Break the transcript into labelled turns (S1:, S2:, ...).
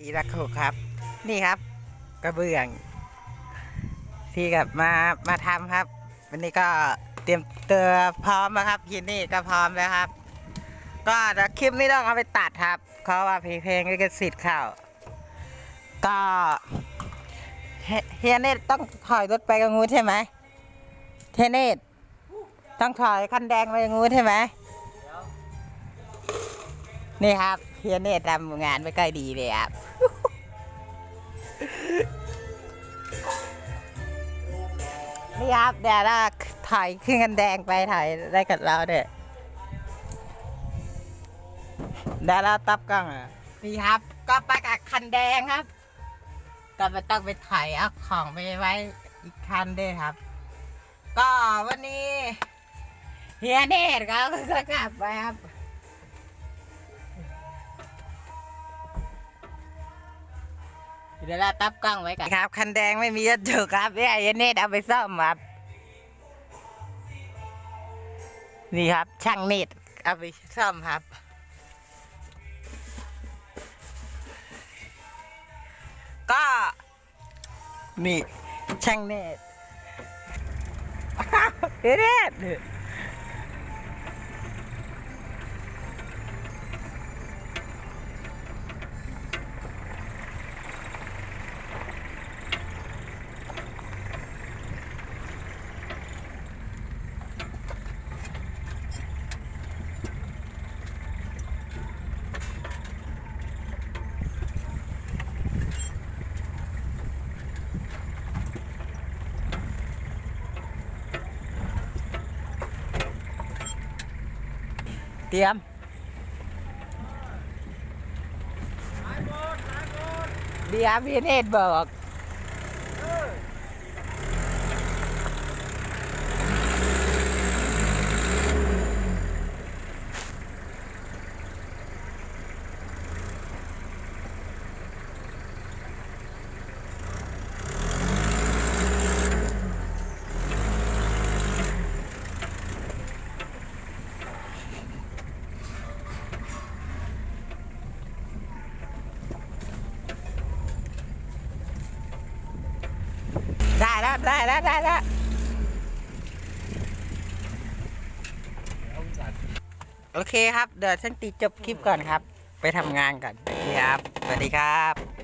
S1: อีรักคุครับ นี่ครับ กระเบื้อง ที่กับมามาทำครับ วันนี้ก็เตรียมตัวพร้อมนะครับยินนี่ก็พร้อมแล้วครับ ก็เดี๋ยวคลิปไม่ต้องเอาไปตัดครับเพราะว่าเพลงก็สิทธิ์เข้าก็เฮเฮียเนตต้องถอยรถไปกับงูใช่ไหมเทเนตต้องถอยคันแดงไปกับงูใช่ไหม นี่ครับเฮียเนตทำงานไม่ค่อยดีเลยครับ นี่ครับเดี๋ยวเราถอยขึ้นกันแดงไปถอยได้กับเราเนี่ยเดี๋ยวเราตับกล้องอะนี่ครับ ก็ไปกับคันแดงครับ ก็ไม่ต้องไปถอยเอาของไปไว้อีกคันด้วยครับ ก็วันนี้เฮียเดชเขาก็จะกลับไปครับ เดี๋ยวเราตับกล้องไว้กันครับ คันแดงไม่มีรถถูกครับเนี่ยเฮียเนตเอาไปซ่อมครับ นี่ครับ ช่างเนตเอาไปซ่อมครับ ก็นี่ช่างเนตเฮ้ยเนต เตรียมเดี๋ยวพี่เนตบอก ได้แล้วได้แล้วได้แล้วโอเคครับ เดี๋ยวฉันตีจบคลิปก่อนครับ ไปทำงานก่อนโอเคครับ สวัสดีครับ